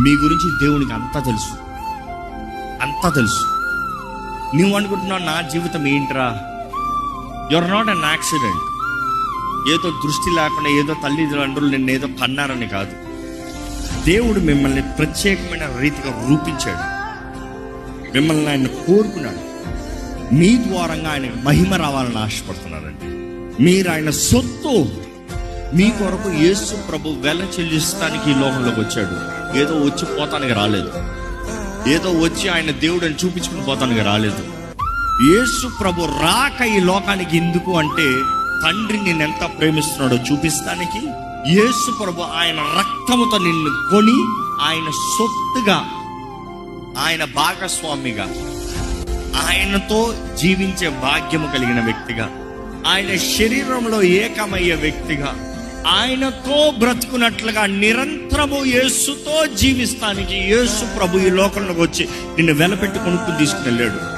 మీ గురించి దేవునికి అంతా తెలుసు. అంతా తెలుసు. నువ్వు అనుకుంటున్నావు నా జీవితం ఏంట్రా? యువర్ నాట్ అన్ యాక్సిడెంట్ ఏదో దృష్టి లేకుండా ఏదో తల్లిదండ్రులు నిన్న ఏదో కన్నారని కాదు. దేవుడు మిమ్మల్ని ప్రత్యేకమైన రీతిగా రూపించాడు. మిమ్మల్ని ఆయన కోరుకున్నాడు. మీ ద్వారంగా ఆయన మహిమ రావాలని ఆశపడుతున్నారండి. మీరు ఆయన సొత్తు మీ కొరకు యేసు ప్రభు వెల చెల్లిస్తానికి ఈ లోకంలోకి వచ్చాడు. ఏదో వచ్చి పోతానికి రాలేదు. ఏదో వచ్చి ఆయన దేవుడని చూపించుకుని పోతానికి రాలేదు. యేసు ప్రభు రాక ఈ లోకానికి ఎందుకు అంటే తండ్రి నిన్ను ఎంత ప్రేమిస్తున్నాడో చూపిస్తానికి యేసు ప్రభు ఆయన రక్తముతో నిన్ను కొని ఆయన సొత్తుగా ఆయన భాగస్వామిగా ఆయనతో జీవించే భాగ్యము కలిగిన వ్యక్తిగా ఆయన శరీరంలో ఏకమయ్యే వ్యక్తిగా ఆయనతో బ్రతుకున్నట్లుగా నిరంతరము యేసుతో జీవిస్తానికి యేసు ప్రభు ఈ లోకంలోకి వచ్చి నిన్ను వెలపెట్టి కొనుక్కుని తీసుకుని వెళ్ళాడు.